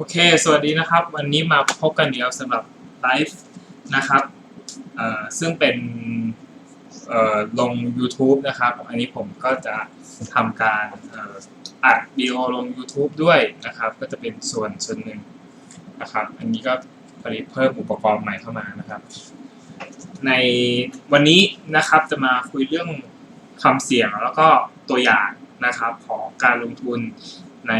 โอเค สวัสดีนะครับ วันนี้มาพบกันเดียวสำหรับไลฟ์นะครับซึ่งเป็นลง YouTube นะครับ อันนี้ผมก็จะทำการอ,อัดวิดีโอลง YouTube ด้วยนะครับ ก็จะเป็นส่วนส่วนหนึ่งนะครับ อันนี้ก็ผลิตเพิ่มอุปกรณ์ใหม่เข้ามานะครับ ในวันนี้นะครับจะมาคุยเรื่องความเสี่ยงแล้วก็ตัวอย่างนะครับของการลงทุนใน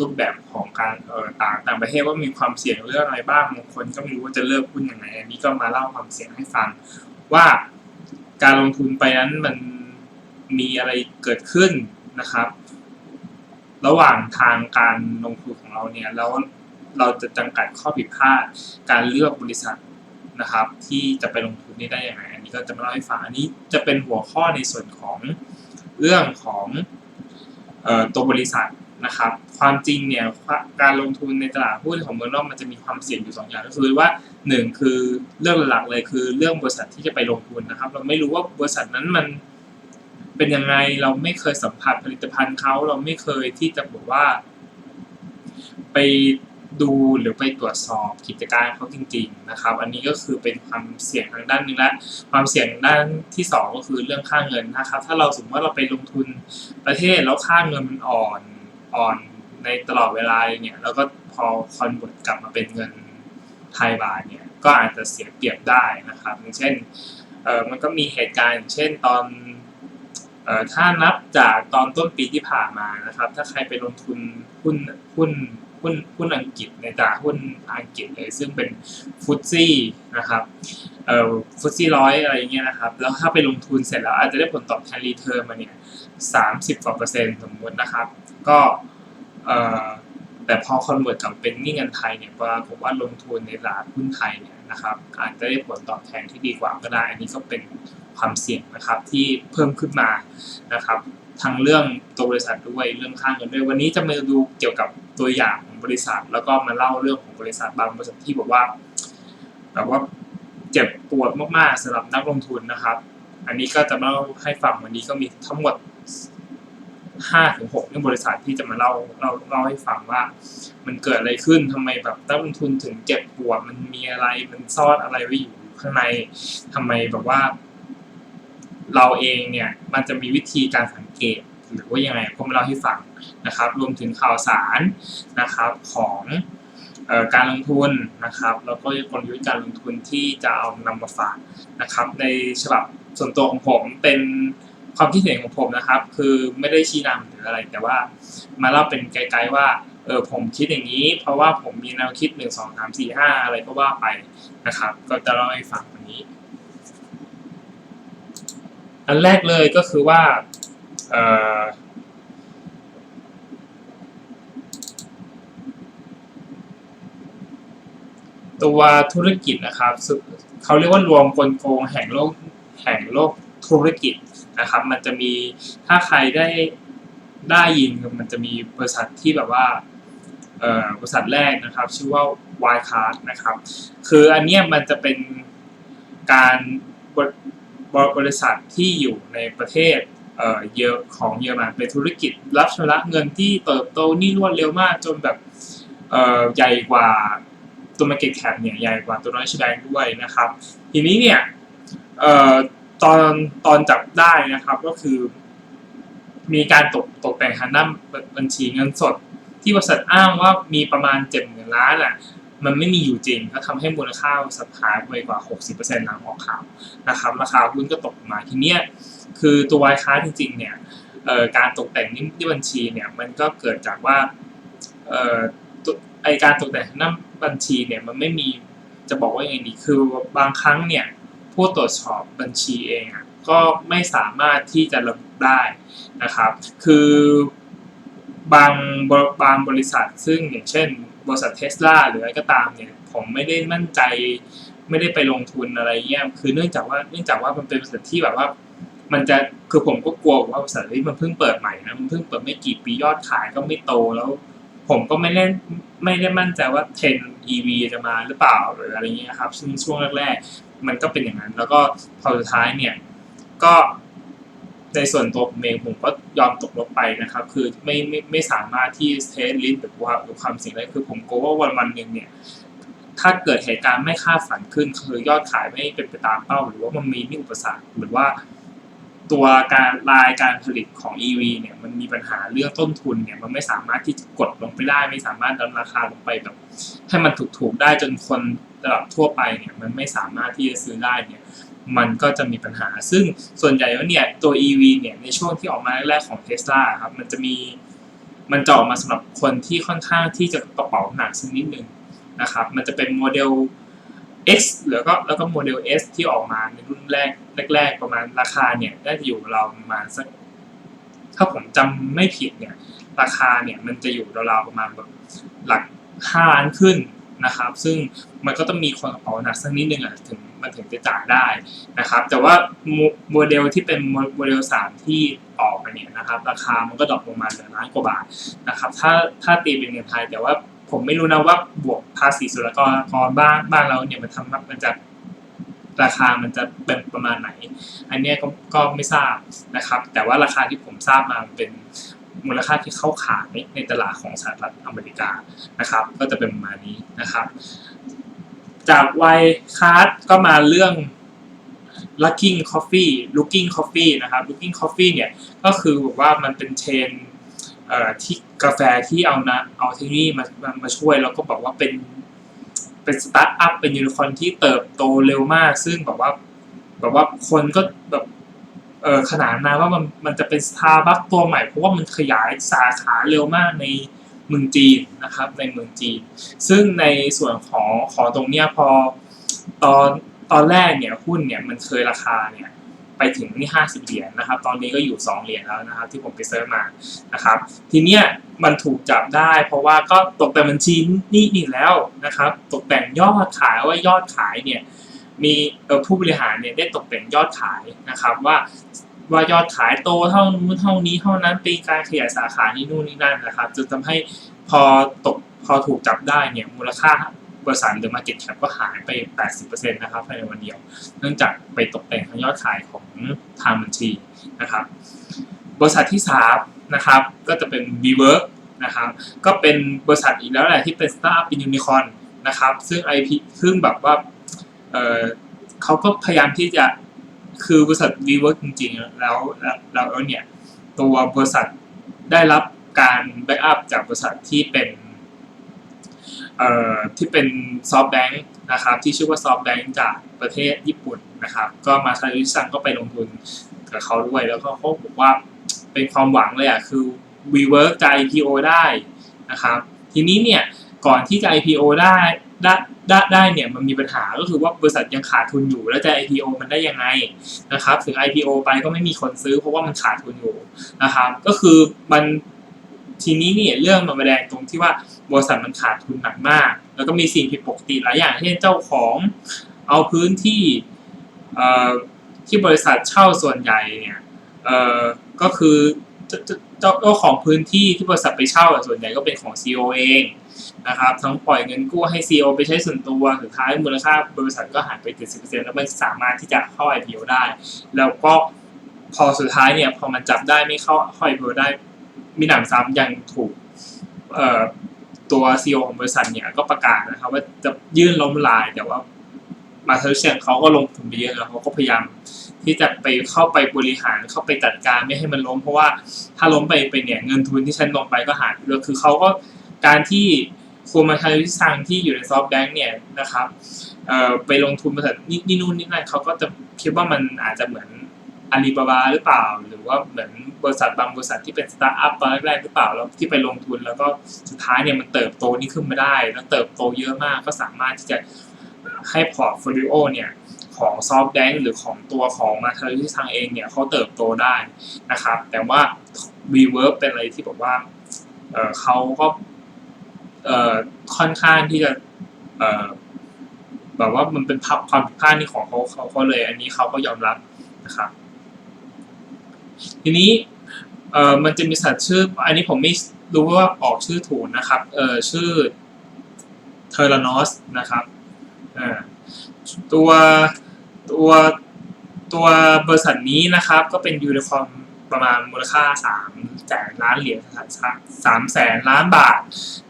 รูปแบบของการเอ่อต่างต่างประเทศว่ามีความเสี่ยงเรื่องอะไรบ้างบางคนก็ไม่รู้ว่าจะเลิกหุ้นยังไงอันนี้ก็มาเล่าความเสี่ยงให้ฟัง ว่าการลงทุนไปนั้นมันมีอะไรเกิดขึ้นนะครับ ระหว่างทางการลงทุนของเราเนี่ยแล้วเราจะจำกัดข้อผิดพลาดการเลือกบริษัทนะครับ ที่จะไปลงทุนนี้ได้ยังไงอันนี้ก็จะมาเล่าให้ฟังอันนี้จะเป็นหัวข้อในส่วนของเรื่องของออตัวบริษัท นะครับ ความจริงเนี่ยการลงทุนในตลาดหุ้นของเมืองนอกมันจะมีความเสี่ยงอยู่สองอย่างก็คือว่าหนึ่งคือเรื่องหลักเลยคือเรื่องบริษัทที่จะไปลงทุนนะครับ เราไม่รู้ว่าบริษัทนั้นมันเป็นยังไงเราไม่เคยสัมผัสผลิตภัณฑ์เขาเราไม่เคยที่จะบอกว่า ไปดูหรือไปตรวจสอบกิจการเขาจริง ๆนะครับ อันนี้ก็คือเป็นความเสี่ยงทางด้านนึงและความเสี่ยงด้านที่สองก็คือเรื่องค่าเงินนะครับ ถ้าเราสมมติว่าเราไปลงทุนประเทศแล้วค่าเงินมันอ่อน อ่อนในตลอดเวลาเนี่ยแล้วก็พอคอนเวิร์ตกลับมาเป็นเงินไทยบาทเนี่ยก็อาจจะเสียเปรียบได้นะครับอย่างเช่นเออมันก็มีเหตุการณ์ เช่นตอนเออถ้านับจากตอนต้นปีที่ผ่านมานะครับ ถ้าใครไปลงทุนหุ้นหุ้นหุ้นหุ้นอังกฤษในตลาดหุ้นอังกฤษเลย ซึ่งเป็นฟุตซี่นะครับเอ่อฟุตซี่ร้อยอะไรเงี้ยนะครับ แล้วถ้าไปลงทุนเสร็จแล้วอาจจะได้ผลตอบแทนรีเทิร์นมาเนี่ย สามสิบกว่าเปอร์เซ็นต์สมมตินะครับ ก็แต่พอคอนเวิร์ตกลับเป็นนี่เงินไทยเนี่ยปรากฏว่าลงทุนในตลาดหุ้นไทยเนี่ยนะครับอาจจะได้ผลตอบแทนที่ดีกว่าก็ได้ อันนี้ก็เป็นความเสี่ยงนะครับที่เพิ่มขึ้นมานะครับทั้งเรื่องตัวบริษัทด้วยเรื่องค่าเงินด้วย วันนี้จะมาดูเกี่ยวกับตัวอย่างของบริษัท แล้วก็มาเล่าเรื่องของบริษัทบางบริษัทที่บอกว่าแบบว่าเจ็บปวดมากๆสำหรับนักลงทุนนะครับ อันนี้ก็จะเล่าให้ฟังวันนี้ก็มีทั้งหมดห้าถึงหกเรื่องบริษัทที่จะมาเล่าเล่าเล่าให้ฟังว่า มันเกิดอะไรขึ้นทำไมแบบนักลงทุนถึงเจ็บปวดมันมีอะไรมันซ่อนอะไรไว้อยู่ข้างในทำไมแบบว่า เราเองเนี่ยมันจะมีวิธีการสังเกตหรือว่ายังไงผมเล่าให้ฟังนะครับ รวมถึงข่าวสารนะครับของการลงทุนนะครับ แล้วก็กลยุทธ์การลงทุนที่จะเอานำมาฝากนะครับ ในฉบับ ส่วนตัวของผมเป็นความคิดเห็นของผมนะครับ คือไม่ได้ชี้นำหรืออะไรแต่ว่า มาเล่าเป็นไกด์ๆว่าเออผมคิดอย่างนี้ เพราะว่าผมมีแนวคิดหนึ่งสองสามสี่ห้าอะไรก็ว่าไปนะครับ ก็จะเล่าให้ฟังวันนี้ อันแรกเลยก็คือว่าเออตัวธุรกิจนะครับ เขาเรียกว่ารวมกลโกงแห่งโลก แห่งโลกธุรกิจนะครับ มันจะมีถ้าใครได้ได้ยินมันจะมีบริษัทที่แบบว่าบริษัทแรกนะครับ ชื่อว่า y c a r d นะครับ คืออันเนี้ยมันจะเป็นการบริบริษัทที่อยู่ในประเทศเออเยอะของเยอรมันเป็นธุรกิจรับชำระเงินที่เติบโตนี่รวดเร็วมากจนแบบใหญ่กว่าตัว market cap เนี่ยใหญ่กว่าตัวน้อยชแดงด้วยนะครับ ทีนี้เนี่ย เอ่อตอนตอนจับได้นะครับก็คือ มีการตกตกแต่งทางด้านบัญชีเงินสด ที่บริษัทอ้างว่ามีประมาณเจ็ดหมื่นล้านอะมันไม่มีอยู่จริงก็ทำให้มูลค่าบริษัทหายไปกว่า 60%หลังออกข่าวนะครับราคาหุ้นก็ตกมาทีเนี้ยคือตัววายค้าจริงๆเนี่ยการตกแต่งที่บัญชีเนี่ยมันก็เกิดจากว่าไอการตกแต่งหน้าบัญชีเนี่ยมันไม่มีจะบอกว่ายังไงดีคือบางครั้งเนี่ย ผู้ตรวจสอบบัญชีเองอะก็ไม่สามารถที่จะระบุได้นะครับ คือบางบางบริษัทซึ่งอย่างเช่น บริษัทเทสลาหรืออะไรก็ตามเนี่ยผมไม่ได้มั่นใจไม่ได้ไปลงทุนอะไรเงี้ยคือเนื่องจากว่าเนื่องจากว่ามันเป็นบริษัทที่แบบว่า มันจะคือผมก็กลัวว่าบริษัทที่มันเพิ่งเปิดใหม่นะมันเพิ่งเปิดไม่กี่ปียอดขายก็ไม่โตแล้ว ผมก็ไม่ได้ไม่ได้มั่นใจว่าเทรน EV จะมาหรือเปล่าหรืออะไรเงี้ยครับซึ่งช่วงแรกๆ มันก็เป็นอย่างนั้น แล้วก็พอสุดท้ายเนี่ยก็ในส่วนตัวผมเองผมก็ยอมตกลงไปนะครับ คือไม่ไม่ไม่สามารถที่เทสลิสหรือว่าหรือความเสี่ยงได้คือผมกลัวว่าวันวันหนึ่งเนี่ยถ้าเกิดเหตุการณ์ไม่คาดฝันขึ้น คือยอดขายไม่เป็นไปตามเป้า หรือว่ามันมีอุปสรรคหรือว่า ตัวการรายการผลิตของ EV เนี่ยมันมีปัญหาเรื่องต้นทุนเนี่ยมันไม่สามารถที่จะกดลงไปได้ ไม่สามารถดันราคาลงไปแบบให้มันถูกๆได้จนคนระดับทั่วไปเนี่ยมันไม่สามารถที่จะซื้อได้เนี่ยมันก็จะมีปัญหา ซึ่งส่วนใหญ่แล้วเนี่ยตัว EV เนี่ยในช่วงที่ออกมาแรกๆของ Tesla ครับมันจะมีมันจะออกมาสำหรับคนที่ค่อนข้างที่จะกระเป๋าหนักสักนิดนึงนะครับมันจะเป็นโมเดล X แล้วก็แล้วก็โมเดล S ที่ออกมาในรุ่นแรกแรก ๆ ประมาณราคาเนี่ยได้อยู่เราประมาณสักถ้าผมจำไม่ผิดเนี่ย ราคาเนี่ยมันจะอยู่ราวๆประมาณแบบหลักห้าล้านขึ้นนะครับ ซึ่งมันก็ต้องมีคนกระเป๋าหนักสักนิดนึงอะถึงมันถึงจะจ่ายได้นะครับ แต่ว่าโมเดลที่เป็นโมเดลสามที่ออกมาเนี่ยนะครับ ราคามันก็ดรอปลงมาเหลือล้านกว่าบาทนะครับ ถ้าถ้าตีเป็นเงินไทยแต่ว่า ผมไม่รู้นะว่าบวกภาษีศุลกากรบ้างบ้างแล้วเนี่ยมันทำมันจะราคามันจะเป็นประมาณไหน อันเนี้ยก็ก็ไม่ทราบนะครับ แต่ว่าราคาที่ผมทราบมาเป็นมูลค่าที่เข้าขายในตลาดของสหรัฐอเมริกานะครับ ก็จะเป็นประมาณนี้นะครับ จากไวคาร์ดก็มาเรื่อง Looking Coffee Looking Coffee นะครับ Looking Coffee เนี่ยก็คือบอกว่ามันเป็นเชน ที่กาแฟที่เอานะเอาเทคโนโลยีมามามาช่วยแล้วก็บอกว่าเป็นเป็นสตาร์ทอัพเป็นยูนิคอนที่เติบโตเร็วมาก ซึ่งแบบว่าแบบว่าคนก็แบบเออขนาดนะว่ามันมันจะเป็นสตาร์บัคตัวใหม่ เพราะว่ามันขยายสาขาเร็วมากในเมืองจีนนะครับในเมืองจีน ซึ่งในส่วนของของตรงเนี้ยพอตอนตอนแรกเนี่ยหุ้นเนี่ยมันเคยราคาเนี่ย ไปถึงที่ห้าสิบเหรียญนะครับ ตอนนี้ก็อยู่สองเหรียญแล้วนะครับ ที่ผมไปเซิร์ชมานะครับ ทีเนี้ยมันถูกจับได้ เพราะว่าก็ตกแต่งบัญชีนี่นี่แล้วนะครับ ตกแต่งยอดขายว่ายอดขายเนี่ยมีผู้บริหารเนี่ยได้ตกแต่งยอดขายนะครับว่าว่ายอดขายโตเท่านู้นเท่านี้เท่านั้นเป็นการขยายสาขานี่นู่นนี่นั่นนะครับจนทำให้พอตกพอถูกจับได้เนี่ยมูลค่า บริษัทหรือ market cap ก็หายไป 80%นะครับภายในวันเดียว เนื่องจากไปตกแต่งทางยอดขายของทางบัญชีนะครับ บริษัทที่3นะครับก็จะเป็น WeWork นะครับก็เป็นบริษัทอีกแล้วแหละที่เป็นสตาร์ทอัพเป็นยูนิคอนนะครับซึ่ง IP ซึ่งแบบว่าเออเขาก็พยายามที่จะคือบริษัท WeWork จริงๆ แล้วแล้วแล้วเนี่ยตัวบริษัทได้รับการแบ็กอัพจากบริษัทที่เป็น เอ่อที่เป็นซอฟต์แบงค์นะครับที่ชื่อว่าซอฟต์แบงค์จากประเทศญี่ปุ่นนะครับ ก็มาซาริซังก็ไปลงทุนกับเขาด้วย แล้วก็เขาบอกว่าเป็นความหวังเลยอะคือ WeWork จะ IPO ได้นะครับ ทีนี้เนี่ยก่อนที่จะ IPO ได้ได้ได้ได้เนี่ยมันมีปัญหาก็คือว่าบริษัทยังขาดทุนอยู่ แล้วจะ IPO มันได้ยังไงนะครับ ถึง IPO ไปก็ไม่มีคนซื้อเพราะว่ามันขาดทุนอยู่นะครับ ก็คือมัน ทีนี้เนี่ยเรื่องมันมาแดงตรงที่ว่าบริษัทมันขาดทุนหนักมาก แล้วก็มีสิ่งผิดปกติหลายอย่างเช่นเจ้าของเอาพื้นที่ที่บริษัทเช่าส่วนใหญ่เนี่ยก็คือเจ้าเจ้าเจ้าของพื้นที่ที่บริษัทไปเช่าส่วนใหญ่ก็เป็นของ CEO เองนะครับทั้งปล่อยเงินกู้ให้ CEO ไปใช้ส่วนตัวสุดท้ายมูลค่าบริษัทก็หายไป 70%แล้วมันสามารถที่จะเข้า IPO ได้ แล้วก็พอสุดท้ายเนี่ยพอมันจับได้ไม่เข้าเข้า IPO ได้ มีหนำซ้ำยังถูกเอ่อตัว CEO ของบริษัทเนี่ยก็ประกาศนะครับว่าจะยื่นล้มลายแต่ว่ามาเทอร์เชียนเขาก็ลงทุนไปเยอะแล้วเขาก็พยายามที่จะไปเข้าไปบริหารเข้าไปจัดการไม่ให้มันล้ม เพราะว่าถ้าล้มไปไปเนี่ยเงินทุนที่ฉันลงไปก็หายไปเลยคือเขาก็การที่ครูมาทาริซังที่อยู่ในซอฟต์แบงค์เนี่ยนะครับเอ่อไปลงทุนบริษัทนี่นู่นนี่นั่นเขาก็จะคิดว่ามันอาจจะเหมือน อาลีบาบาหรือเปล่า หรือว่าเหมือนบริษัทบางบริษัทที่เป็นสตาร์ทอัพตอนแรกๆหรือเปล่าแล้วที่ไปลงทุนแล้วก็สุดท้ายเนี่ยมันเติบโตนี่ขึ้นมาได้ แล้วเติบโตเยอะมากก็สามารถที่จะให้พอร์ตโฟลิโอเนี่ยของซอฟต์แบงค์หรือของตัวของมาทาริซังเองเนี่ยเขาเติบโตได้นะครับ แต่ว่า WeWork เป็นอะไรที่บอกว่าเเขาก็เค่อนข้างที่จะแบบว่ามันเป็นพับความผิดพลาดนี่ของเขาเขาเขาเลยอันนี้เขาก็ยอมรับนะครับ ทีนี้เอ่อมันจะมีสัตว์ชื่อ อันนี้ผมไม่รู้ว่าออกชื่อถูกนะครับเอ่อชื่อเทอร์านอสนะครับเอ่อตัวตัวตัวบริษัทนี้นะครับก็เป็นยูนิคอร์น ประมาณมูลค่า3แสนล้านเหรียญสามแสนล้านบาท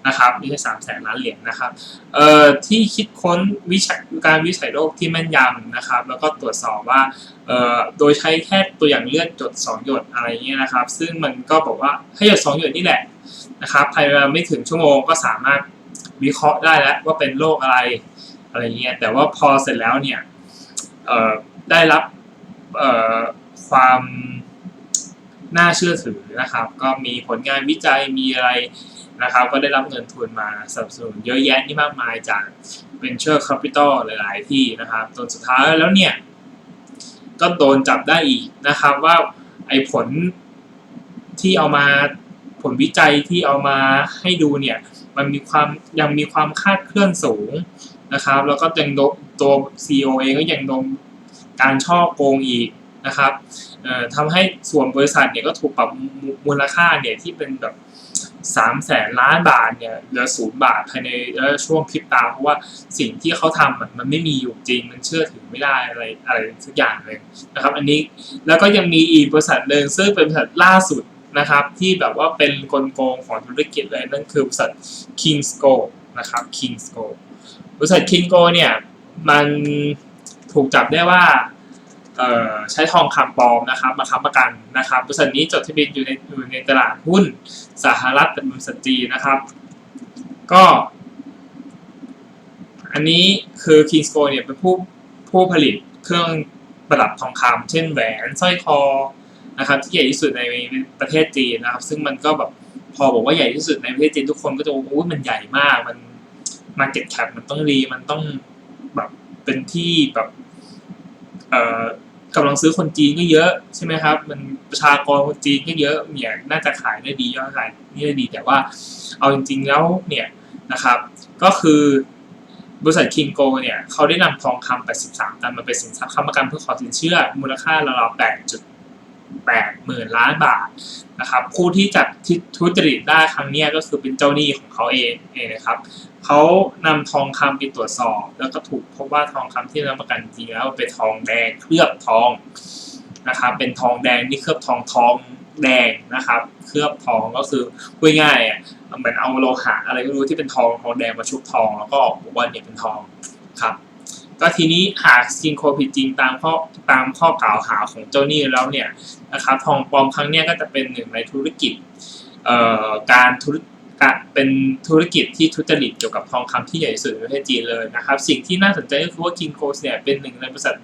นะครับไม่ใช่สามแสนล้านเหรียญนะครับเอ่อที่คิดค้นวิชาการวิจัยโรคที่แม่นยำนะครับ แล้วก็ตรวจสอบว่าเอ่อโดยใช้แค่ตัวอย่างเลือดหยด2 หยดอะไรเงี้ยนะครับ ซึ่งมันก็บอกว่าให้หยด 2 หยดนี่แหละนะครับภายในไม่ถึงชั่วโมงก็สามารถวิเคราะห์ได้แล้วว่าเป็นโรคอะไรอะไรเงี้ยแต่ว่าพอเสร็จแล้วเนี่ยเอ่อได้รับเอ่อความ น่าเชื่อถือนะครับ ก็มีผลงานวิจัยมีอะไรนะครับ ก็ได้รับเงินทุนมาสนับสนุนเยอะแยะที่มากมายจาก Venture Capital หลาย ๆ ที่นะครับจนสุดท้ายแล้วเนี่ย ก็โดนจับได้อีกนะครับว่าไอ้ผลที่เอามาผลวิจัยที่เอามาให้ดูเนี่ย มันมีความยังมีความคาดเคลื่อนสูงนะครับ แล้วก็ยังโดนตัว CEO เองก็ยังโดนการช่อโกงอีก นะครับทำให้ส่วนบริษัทเนี่ยก็ถูกปรับมูลค่าเนี่ยที่เป็นแบบสามแสนล้านบาทเนี่ยเหลือศูนย์บาทภายในช่วงพริบตาเพราะว่าสิ่งที่เขาทำมันไม่มีอยู่จริงมันเชื่อถือไม่ได้อะไรอะไรสักอย่างเลยนะครับ อันนี้แล้วก็ยังมีอีกบริษัทหนึ่งซึ่งเป็นบริษัทล่าสุดนะครับ ที่แบบว่าเป็นกลโกงของธุรกิจเลยนั่นคือบริษัท Kingsco นะครับ Kingsco บริษัท Kingsco เนี่ยมันถูกจับได้ว่า ใช้ทองคำปลอมนะครับมาค้ำประกันนะครับบริษัทนี้จดทะเบียนอยู่ในอยู่ในตลาดหุ้นสหรัฐเป็นบริษัทจีนะครับ ก็ อันนี้คือ Kingsco เนี่ยเป็นผู้ผู้ผลิตเครื่องประดับทองคำเช่นแหวนสร้อยคอนะครับที่ใหญ่ที่สุดในประเทศจีนนะครับ ซึ่งมันก็แบบพอบอกว่าใหญ่ที่สุดในประเทศจีนทุกคนก็จะบอกว่ามันใหญ่มากมัน Market Cap มันต้องดีมันต้องแบบเป็นที่แบบเอ่อ กำลังซื้อคนจีนก็เยอะใช่ไหมครับ มันประชากรคนจีนก็เยอะเนี่ยน่าจะขายได้ดียอดขายนี่ได้ดีแต่ว่าเอาจริง ๆแล้วเนี่ยนะครับ ก็คือบริษัทคิงโกเนี่ยเขาได้นำทองคำ83 ตันมาเป็นสินทรัพย์ค้ำประกันเพื่อขอสินเชื่อมูลค่าราวๆ 8.8หมื่นล้านบาทนะครับผู้ที่จัดทุจริตได้ครั้งนี้ก็คือเป็นเจ้าหนี้ของเขาเองเองนะครับเขานำทองคำไปตรวจสอบ แล้วก็ถูกพบว่าทองคำที่รับประกันจริงแล้วเป็นทองแดงเคลือบทองนะครับเป็นทองแดงที่เคลือบทองทองแดงนะครับเคลือบทองก็คือพูดง่ายๆอะเหมือนเอาโลหะอะไรไม่รู้ที่เป็นทองทองแดงมาชุบทองแล้วก็บอกว่าเนี่ยเป็นทองครับ ก็ทีนี้หากซิงโคผิดจริงตามข้อตามข้อกล่าวหาของเจ้าหนี้แล้วเนี่ยนะครับทองปลอมครั้งนี้ก็จะเป็นหนึ่งในธุรกิจเอ่อการธุรการเป็นธุรกิจที่ทุจริตเกี่ยวกับทองคำที่ใหญ่สุดในประเทศจีนเลยนะครับ สิ่งที่น่าสนใจก็คือว่า King c o เนี่ยเป็นหนึ่งในบริษัท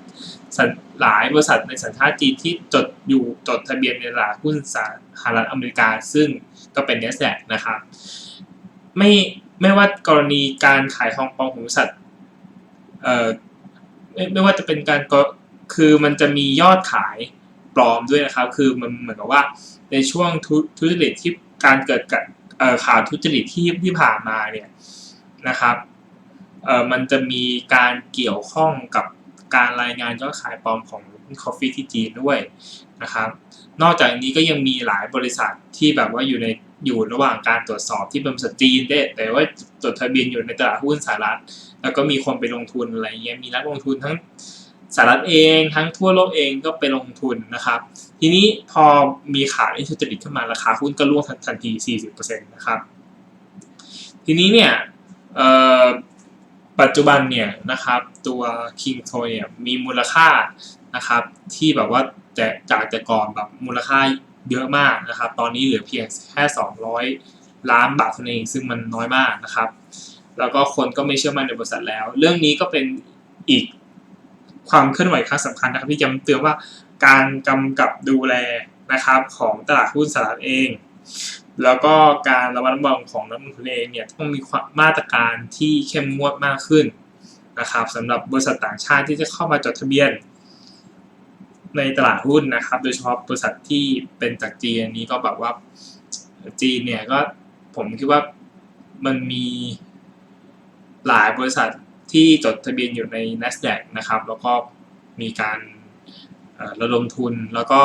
หลายบริษัทในสัญชาติจีนที่จดอยู่จดทะเบียนในตลาดหุ้นสหรัฐอเมริกา ซึ่งก็เป็น NASDAQ นะครับไม่ไม่ว่ากรณีการขายทองปลอมของบริษัทเอ่อ ไม่ไม่ว่าจะเป็นการก็คือมันจะมียอดขายปลอมด้วยนะครับ คือมันเหมือนกับว่าในช่วงทุทจริตที่การเกิดกับข่าวทุจริตที่ที่ผ่านมาเนี่ยนะครับเออมันจะมีการเกี่ยวข้องกับการรายงานยอดขายปลอมของ Coffee ที่จีนด้วยนะครับ นอกจากนี้ก็ยังมีหลายบริษัทที่แบบว่าอยู่ใน อยู่ระหว่างการตรวจสอบที่เป็นบริษัทจีนได้แต่ว่าจดทะเบียนอยู่ในตลาดหุ้นสหรัฐ แล้วก็มีคนไปลงทุนอะไรเงี้ยมีนักลงทุนทั้งสหรัฐเองทั้งทั่วโลกเองก็ไปลงทุนนะครับ ทีนี้พอมีข่าวที่ทุจริตขึ้นมาราคาหุ้นก็ร่วงทันที 40%นะครับ ทีนี้เนี่ยปัจจุบันเนี่ยนะครับตัว King t o เนี่ยมีมูลค่านะครับที่แบบว่าแต่จากแต่ก่อนแบบมูลค่า เยอะมากนะครับ ตอนนี้เหลือเพียงแค่ 200 ล้านบาทเท่านั้นเองซึ่งมันน้อยมากนะครับ แล้วก็คนก็ไม่เชื่อมั่นในบริษัทแล้ว เรื่องนี้ก็เป็นอีกความเคลื่อนไหวครั้งสำคัญนะครับที่ย้ำเตือนว่าการกำกับดูแลนะครับของตลาดหุ้นสหรัฐเอง แล้วก็การระมัดระวังของนักลงทุนเองเนี่ยต้องมีมาตรการที่เข้มงวดมากขึ้นนะครับสำหรับบริษัทต่างชาติที่จะเข้ามาจดทะเบียน ในตลาดหุ้นนะครับ โดยเฉพาะบริษัทที่เป็นจากจีนนี้ก็แบบว่าจีนเนี่ยก็ผมคิดว่ามันมีหลายบริษัทที่จดทะเบียนอยู่ใน NASDAQ นะครับ แล้วก็มีการระดมทุนแล้วก็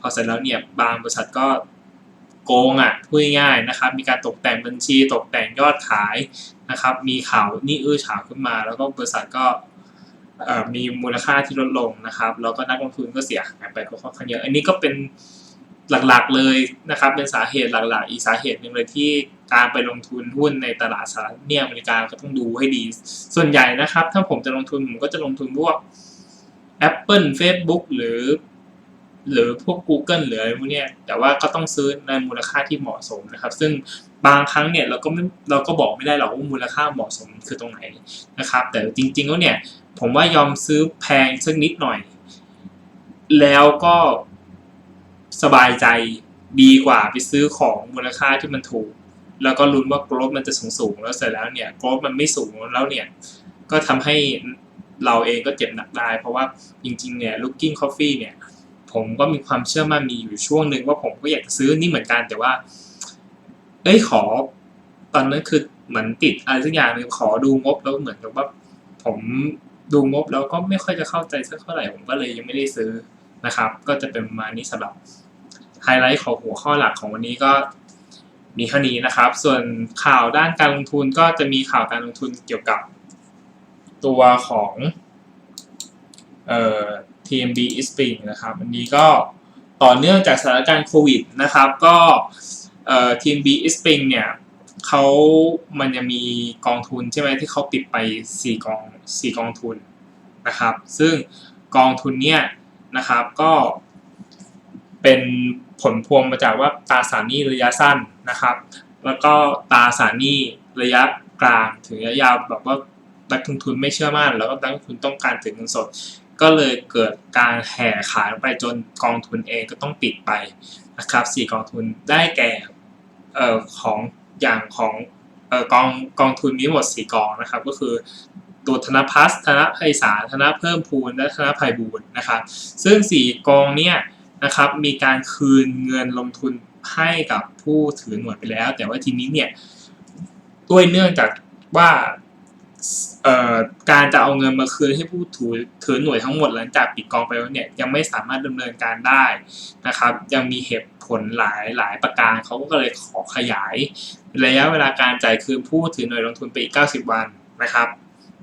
พอเสร็จแล้วเนี่ยบางบริษัทก็โกงอะพูดง่ายๆนะครับ มีการตกแต่งบัญชีตกแต่งยอดขายนะครับ มีข่าวนี่อื้อฉาวขึ้นมา แล้วก็บริษัทก็ มีมูลค่าที่ลดลงนะครับ แล้วก็นักลงทุนก็เสียหายไปก็ค่อนข้างเยอะ อันนี้ก็เป็นหลักๆเลยนะครับ เป็นสาเหตุหลักๆ อีกสาเหตุหนึ่งเลยที่การไปลงทุนหุ้นในตลาดสหรัฐเนี่ยอเมริกาก็ต้องดูให้ดี ส่วนใหญ่นะครับ ถ้าผมจะลงทุนผมก็จะลงทุนพวก Apple Facebook หรือ หรือพวก Google หรืออะไรพวกนี้แต่ว่าก็ต้องซื้อในมูลค่าที่เหมาะสมนะครับ ซึ่งบางครั้งเนี่ยเราก็ไม่เราก็บอกไม่ได้หรอกว่ามูลค่าเหมาะสมคือตรงไหนนะครับ แต่จริงๆแล้วเนี่ย ผมว่ายอมซื้อแพงสักนิดหน่อย แล้วก็สบายใจดีกว่าไปซื้อของมูลค่าที่มันถูก แล้วก็ลุ้นว่าโกรธมันจะสูงสูงๆแล้วเสร็จแล้วเนี่ยโกรธมันไม่สูงแล้วเนี่ย ก็ทำให้เราเองก็เจ็บหนักได้ เพราะว่าจริงๆเนี่ย looking coffee เนี่ย ผมก็มีความเชื่อมั่นมีอยู่ช่วงหนึ่งว่าผมก็อยากจะซื้อนี่เหมือนกันแต่ว่าเอ้ยขอ ตอนนั้นคือเหมือนติดอะไรสักอย่างหนึงขอดูงบแล้วเหมือนกับว่าผม ดูงบแล้วก็ไม่ค่อยจะเข้าใจสักเท่าไหร่ผมก็เลยยังไม่ได้ซื้อนะครับ ก็จะเป็นประมาณนี้สำหรับไฮไลท์ของหัวข้อหลักของวันนี้ก็มีเท่านี้นะครับ ส่วนข่าวด้านการลงทุนก็จะมีข่าวการลงทุนเกี่ยวกับตัวของเอ่อ TMB e s p r i n g นะครับ อันนี้ก็ต่อเนื่องจากสถานการณ์โควิดนะครับ ก็เอ่อ TMB e s p r i n g เนี่ย เขามันจะมีกองทุนใช่ไหมที่เขาปิดไป4กอง4กองทุนนะครับ ซึ่งกองทุนเนี่ยนะครับก็เป็นผลพวงมาจากว่าตาสารหนี้ระยะสั้นนะครับ แล้วก็ตาสารหนี้ระยะกลางถึงระยะยาวแบบว่านักลงทุนไม่เชื่อมั่น แล้วก็นักลงทุนต้องการถือเงินสด ก็เลยเกิดการแห่ขายไปจนกองทุนเองก็ต้องปิดไปนะครับสี่กองทุนได้แก่ออของ อย่างของออกองกองทุนนี้หมดสี่กองนะครับ ก็คือตัวธนพัฒน์ธนไพศาลธนเพิ่มพูนและธนภัยบูรณ์นะครับ ซึ่งสี่กองเนี่ยนะครับมีการคืนเงินลงทุนให้กับผู้ถือหน่วยไปแล้ว แต่ว่าทีนี้เนี่ยด้วยเนื่องจากว่าการจะเอาเงินมาคืนให้ผู้ถือถือหน่วยทั้งหมดหลังจากปิดกองไปแล้วเนี่ยยังไม่สามารถดำเนินการได้นะครับ ยังมีเหตุ ผลหลายหลายประการเขาก็เลยขอขยาย ระยะเวลาการจ่ายคืนผู้ถือหน่วยลงทุนไปอีก 90 วันนะครับ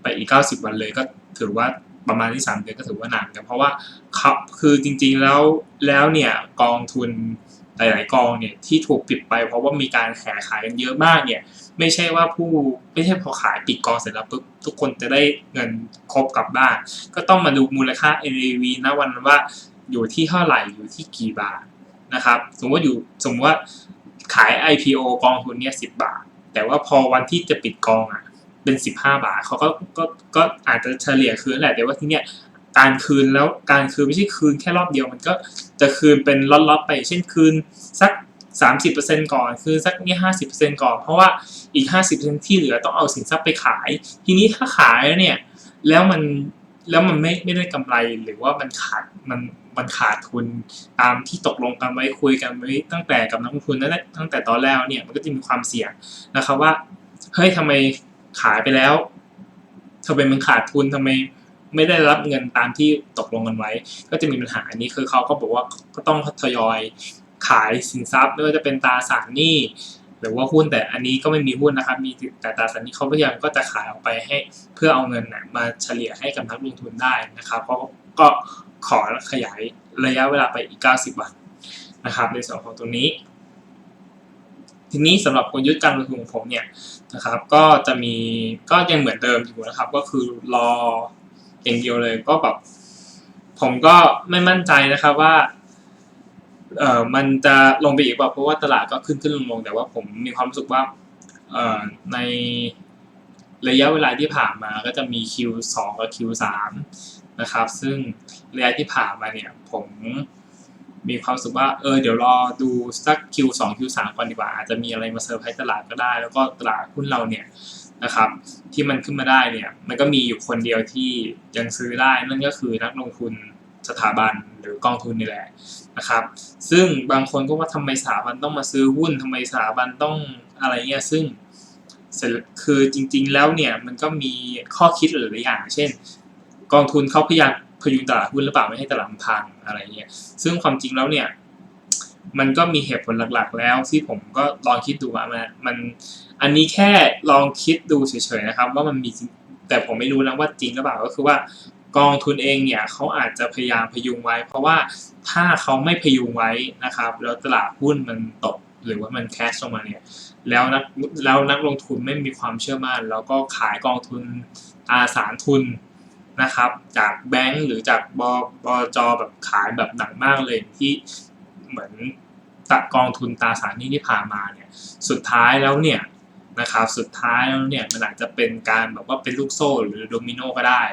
ไปอีก 90 วันเลยก็ถือว่าประมาณที่3เดือนก็ถือว่านานกันเพราะว่าเขาคือจริงๆแล้วแล้วเนี่ยกองทุนหลายๆกองเนี่ยที่ถูกปิดไป เพราะว่ามีการแห่ขายกันเยอะมากเนี่ยไม่ใช่ว่าผู้ไม่ใช่พอขายปิดกองเสร็จแล้วปุ๊บทุกคนจะได้เงินครบกลับบ้าน ก็ต้องมาดูมูลค่า NAV ณวันนั้นว่าอยู่ที่เท่าไหร่อยู่ที่กี่บาท นะครับ สมมติว่าอยู่สมมติว่าขาย IPO กองทุนเนี่ย10บาท แต่ว่าพอวันที่จะปิดกองอะเป็น15บห้าบาทเขาก็ก็ก็อาจจะเฉลี่ยคืนแหละแต่ว่าที่เนี้ยการคืนแล้วการคืนไม่ใช่คืนแค่รอบเดียวมันก็จะคืนเป็นล็อตๆไป เช่นคืนสัก 30%ก่อน คืนสักนี่50%ก่อน เพราะว่าอีก50%ที่เหลือต้องเอาสินทรัพย์ไปขาย ทีนี้ถ้าขายแล้วเนี่ยแล้วมันแล้วมันไม่ไม่ได้กำไรหรือว่ามันขาดมัน มันขาดทุนตามที่ตกลงกันไว้คุยกันไว้ตั้งแต่กับนักลงทุนนั่นแหละตั้งแต่ตอนแรกเนี่ยมันก็จะมีความเสี่ยงนะครับว่าเฮ้ยทำไมขายไปแล้วทำไมมันขาดทุนทำไมไม่ได้รับเงินตามที่ตกลงกันไว้ ก็จะมีปัญหาอันนี้คือเขาก็บอกว่าก็ต้องทยอยขายสินทรัพย์ไม่ว่าจะเป็นตราสารหนี้หรือว่าหุ้นแต่อันนี้ก็ไม่มีหุ้นนะครับ มีแต่ตราสารหนี้เขาพยายามก็จะขายออกไปให้เพื่อเอาเงินนะมาเฉลี่ยให้กับนักลงทุนได้นะครับเพราะก็ ขอขยายระยะเวลาไปอีก 90 วันนะครับ ในส่วนของตรงนี้ ทีนี้สำหรับกลยุทธ์การลงทุนของผมเนี่ยนะครับ ก็จะมีก็ยังเหมือนเดิมอยู่นะครับ ก็คือรออย่างเดียวเลยก็แบบผมก็ไม่มั่นใจนะครับว่าเอ่อมันจะลงไปอีกเปล่าเพราะว่าตลาดก็ขึ้นขึ้นลงลงแต่ว่าผมมีความรู้สึกว่าเอ่อในระยะเวลาที่ผ่านมาก็จะมี Q2 กับ Q3 นะครับ ซึ่งระยะที่ผ่านมาเนี่ยผมมีความรู้สึกว่าเออเดี๋ยวรอดูสัก Q2 Q3 ก่อนดีกว่า อาจจะมีอะไรมาเซอร์ไพรส์ตลาดก็ได้ แล้วก็ตลาดหุ้นเราเนี่ยนะครับ ที่มันขึ้นมาได้เนี่ยมันก็มีอยู่คนเดียวที่ยังซื้อได้นั่นก็คือนักลงทุนสถาบันหรือกองทุนนี่แหละนะครับ ซึ่งบางคนก็ว่าทำไมสถาบันต้องมาซื้อหุ้นทำไมสถาบันต้องอะไรเงี้ยซึ่งคือจริงๆแล้วเนี่ยมันก็มีข้อคิดหลายๆอย่าง เช่น กองทุนเขาพยายามพยุงตลาดหุ้นหรือเปล่าไม่ให้ตลาดมันพังอะไรเงี้ยซึ่งความจริงแล้วเนี่ยมันก็มีเหตุผลหลักๆ แล้วที่ผมก็ลองคิดดูว่ามันมันอันนี้แค่ลองคิดดูเฉยๆนะครับ ว่ามันมีแต่ผมไม่รู้นะว่าจริงหรือเปล่าก็คือว่ากองทุนเองเนี่ยเขาอาจจะพยายามพยุงไว้ เพราะว่าถ้าเขาไม่พยุงไว้นะครับ แล้วตลาดหุ้นมันตกหรือว่ามันแคชลงมาเนี่ยแล้วนักแล้วนักลงทุนไม่มีความเชื่อมั่น แล้วก็ขายกองทุนตราสารทุน นะครับ จากแบงก์หรือจากบบจแบบขายแบบหนักมากเลยที่เหมือนตะกองทุนตราสารหนี้ที่ผ่านมาเนี่ยสุดท้ายแล้วเนี่ยนะครับสุดท้ายแล้วเนี่ยมันอาจจะเป็นการแบบว่าเป็นลูกโซ่หรือโดมิโนก็ได้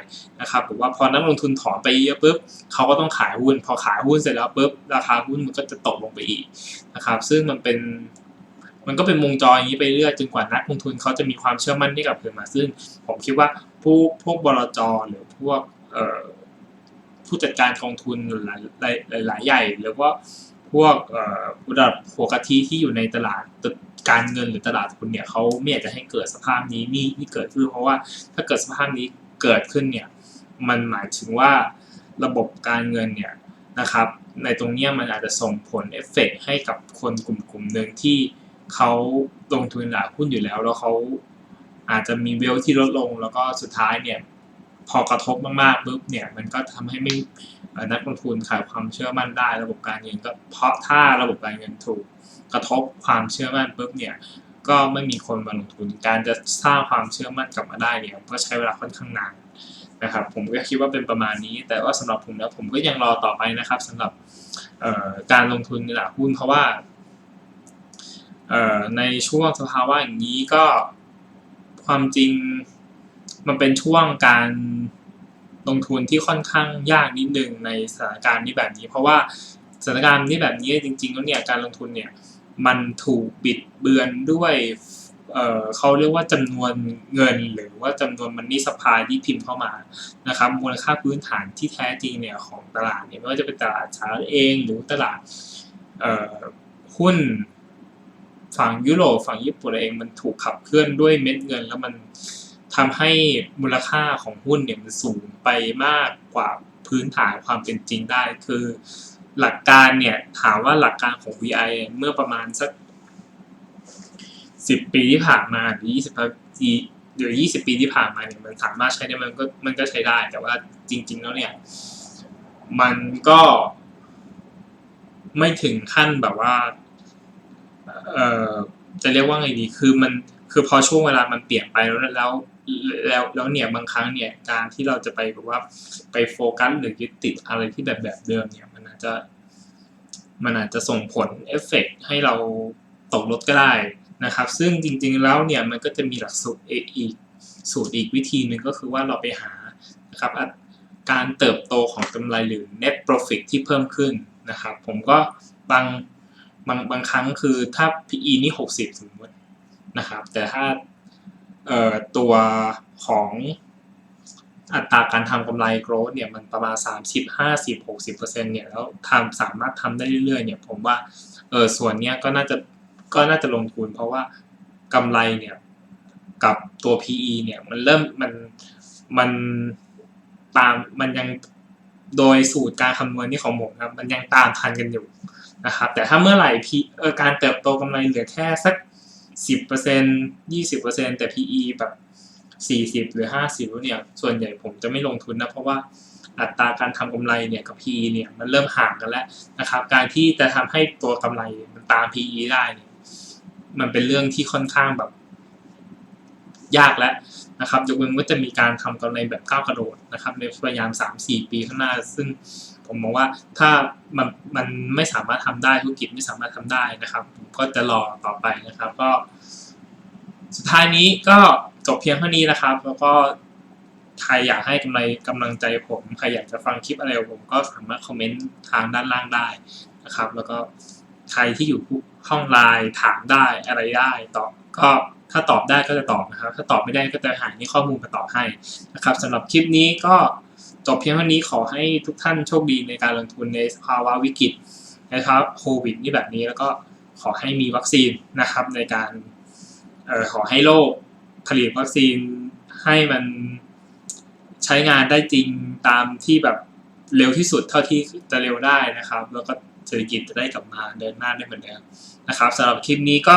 นะครับหรือว่าพอนักลงทุนถอนไปเยอะปุ๊บเขาก็ต้องขายหุ้น พอขายหุ้นเสร็จแล้วปุ๊บราคาหุ้นมันก็จะตกลงไปอีกนะครับซึ่งมันเป็น มันก็เป็นวงจรอย่างนี้ไปเรื่อยจนกว่านักลงทุนเขาจะมีความเชื่อมั่นที่กลับคืนมาซึ่ง ผมคิดว่าผู้พวกบลจหรือพวกเอ่อผู้จัดการกองทุนหลายหลายหลายใหญ่หรือว่าพวกเอ่อระดับหัวกะทิที่อยู่ในตลาดการเงินหรือตลาดทุนเนี่ยเขาไม่อยากจะให้เกิดสภาพนี้นี่ที่เกิดขึ้นเพราะว่าถ้าเกิดสภาพนี้เกิดขึ้นเนี่ยมันหมายถึงว่าระบบการเงินเนี่ยนะครับในตรงนี้มันอาจจะส่งผลเอฟเฟกให้กับคนกลุ่มกลุ่มหนึ่งที่ เขาลงทุนหลายหุ้นอยู่แล้ว แล้วเขาอาจจะมีเวลที่ลดลง แล้วก็สุดท้ายเนี่ยพอกระทบมากๆปุ๊บเนี่ยมันก็ทำให้ไม่นักลงทุนขายความเชื่อมั่นได้ระบบการเงินก็เพราะถ้าระบบการเงินถูกกระทบความเชื่อมั่นปุ๊บเนี่ยก็ไม่มีคนมาลงทุนการจะสร้างความเชื่อมั่นกลับมาได้เนี่ยก็ใช้เวลาค่อนข้างนานนะครับผมก็คิดว่าเป็นประมาณนี้ แต่ว่าสำหรับผมแล้วผมก็ยังรอต่อไปนะครับสำหรับการลงทุนในตลาดหุ้นเพราะว่า ในช่วงสภาวะอย่างนี้ก็ความจริงมันเป็นช่วงการลงทุนที่ค่อนข้างยากนิดนึงในสถานการณ์นี้แบบนี้ เพราะว่าสถานการณ์นี้แบบนี้จริงๆแล้วเนี่ยการลงทุนเนี่ยมันถูกบิดเบือนด้วยเเขาเรียกว่าจำนวนเงินหรือว่าจำนวนมันนี่สปายที่พิมพ์เข้ามานะครับมูลค่าพื้นฐานที่แท้จริงเนี่ยของตลาดเนี่ยไม่ว่าจะเป็นตลาดสหรัฐเองหรือตลาดหุ้น ฝั่งยุโรปฝั่งญี่ปุ่นเองมันถูกขับเคลื่อนด้วยเม็ดเงิน แล้วมันทำให้มูลค่าของหุ้นเนี่ยมันสูงไปมากกว่าพื้นฐานความเป็นจริงได้ คือหลักการเนี่ยถามว่าหลักการของ VI เมื่อประมาณสักสิบปีที่ผ่านมาหรือยี่สิบปีหรือยี่สิบปีที่ผ่านมาเนี่ยมันสามารถใช้ได้มันก็มันก็ใช้ได้ แต่ว่าจริง ๆ แล้วเนี่ย มันก็ไม่ถึงขั้นแบบว่า เอ่อจะเรียกว่าไงดี คือมันคือพอช่วงเวลามันเปลี่ยนไปแล้วแล้วแล้วแล้วเนี่ยบางครั้งเนี่ยการที่เราจะไปแบบว่าไปโฟกัสหรือยึดติดอะไรที่แบบแบบเดิมเนี่ยมันอาจจะมันอาจจะส่งผลเอฟเฟกให้เราตกรถก็ได้นะครับ ซึ่งจริงๆแล้วเนี่ยมันก็จะมีหลักสูตรอีกสูตรอีกวิธีหนึ่งก็คือว่าเราไปหานะครับการเติบโตของกำไรหรือ net profit ที่เพิ่มขึ้นนะครับ ผมก็บาง บางบางครั้งคือถ้า PE นี่ 60 สมมตินะครับ แต่ถ้าเอ่อตัวของอัตราการทำกำไร growth เนี่ยมันประมาณ 30 50 60เปอร์เซ็นต์เนี่ยแล้วทำสามารถทำได้เรื่อยๆเนี่ยผมว่าเออส่วนเนี้ยก็น่าจะก็น่าจะลงทุนเพราะว่ากำไรเนี่ยกับตัว PE เนี่ยมันเริ่มมันมันตามมันยัง โดยสูตรการคำนวณนี่ของผมครับมันยังตามทันกันอยู่นะครับ แต่ถ้าเมื่อไหร่พีเออการเติบโตกำไรเหลือแค่สักสิบเปอร์เซ็นยี่สิบเปอร์เซ็นแต่ PE แบบสี่สิบหรือห้าสิบเนี่ย ส่วนใหญ่ผมจะไม่ลงทุนนะ เพราะว่าอัตราการทำกำไรเนี่ยกับ PE เนี่ยมันเริ่มห่างกันแล้วนะครับ การที่จะทำให้ตัวกำไรมันตาม PE ได้เนี่ยมันเป็นเรื่องที่ค่อนข้างแบบยากแล้ว นะครับยกเว้นว่าจะมีการทำกำไรแบบก้าวกระโดดนะครับในพยายามสามสี่ปีข้างหน้า ซึ่งผมมองว่าถ้ามันมันไม่สามารถทำได้ธุรกิจไม่สามารถทำได้นะครับผมก็จะรอต่อไปนะครับ ก็ สุดท้ายนี้ก็จบเพียงเท่านี้นะครับ แล้วก็ใครอยากให้กำไรกำลังใจผมใครอยากจะฟังคลิปอะไรผมก็สามารถคอมเมนต์ทางด้านล่างได้นะครับ แล้วก็ใครที่อยู่ห้องไลน์ถามได้อะไรได้ต่อก็ ถ้าตอบได้ก็จะตอบนะครับ ถ้าตอบไม่ได้ก็จะหาที่ข้อมูลมาตอบให้นะครับสำหรับคลิปนี้ก็จบเพียงเท่านี้ขอให้ทุกท่านโชคดีในการลงทุนในภาวะวิกฤตนะครับโควิดนี่แบบนี้แล้วก็ขอให้มีวัคซีนนะครับในการออขอให้โลกผลิตวัคซีนให้มันใช้งานได้จริงตามที่แบบเร็วที่สุดเท่าที่จะเร็วได้นะครับ แล้วก็เศรษฐกิจจะได้กลับมาเดินหน้าได้เหมือนเดิมนะครับสำหรับคลิปนี้ก็